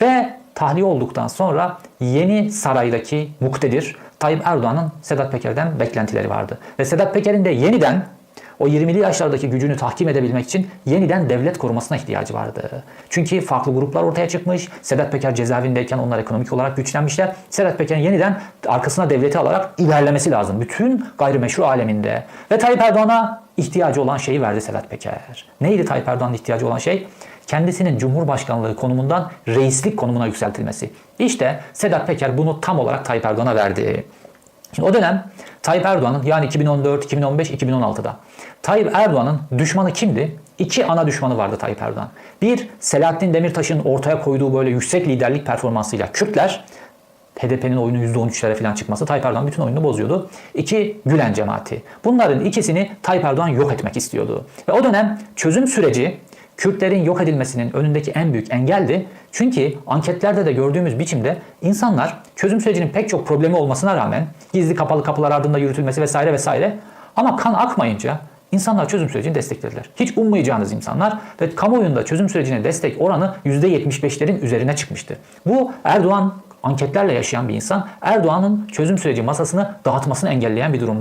Ve tahliye olduktan sonra yeni saraydaki muktedir Tayyip Erdoğan'ın Sedat Peker'den beklentileri vardı. Ve Sedat Peker'in de yeniden o 20'li yaşlardaki gücünü tahkim edebilmek için yeniden devlet korumasına ihtiyacı vardı. Çünkü farklı gruplar ortaya çıkmış. Sedat Peker cezaevindeyken onlar ekonomik olarak güçlenmişler. Sedat Peker'in yeniden arkasına devleti alarak ilerlemesi lazım. Bütün gayrimeşru aleminde. Ve Tayyip Erdoğan'a ihtiyacı olan şeyi verdi Sedat Peker. Neydi Tayyip Erdoğan'ın ihtiyacı olan şey? Kendisinin Cumhurbaşkanlığı konumundan reislik konumuna yükseltilmesi. İşte Sedat Peker bunu tam olarak Tayyip Erdoğan'a verdi. Şimdi o dönem Tayyip Erdoğan'ın yani 2014, 2015, 2016'da Tayyip Erdoğan'ın düşmanı kimdi? İki ana düşmanı vardı Tayyip Erdoğan. Bir, Selahattin Demirtaş'ın ortaya koyduğu böyle yüksek liderlik performansıyla Kürtler, HDP'nin oyunu %13'lere falan çıkması Tayyip Erdoğan bütün oyunu bozuyordu. İki, Gülen cemaati. Bunların ikisini Tayyip Erdoğan yok etmek istiyordu. Ve o dönem çözüm süreci Kürtlerin yok edilmesinin önündeki en büyük engeldi. Çünkü anketlerde de gördüğümüz biçimde insanlar çözüm sürecinin pek çok problemi olmasına rağmen gizli kapalı kapılar ardında yürütülmesi vesaire vesaire ama kan akmayınca insanlar çözüm sürecini desteklediler. Hiç ummayacağınız insanlar ve kamuoyunda çözüm sürecine destek oranı %75'lerin üzerine çıkmıştı. Bu Erdoğan anketlerle yaşayan bir insan Erdoğan'ın çözüm süreci masasını dağıtmasını engelleyen bir durumdu.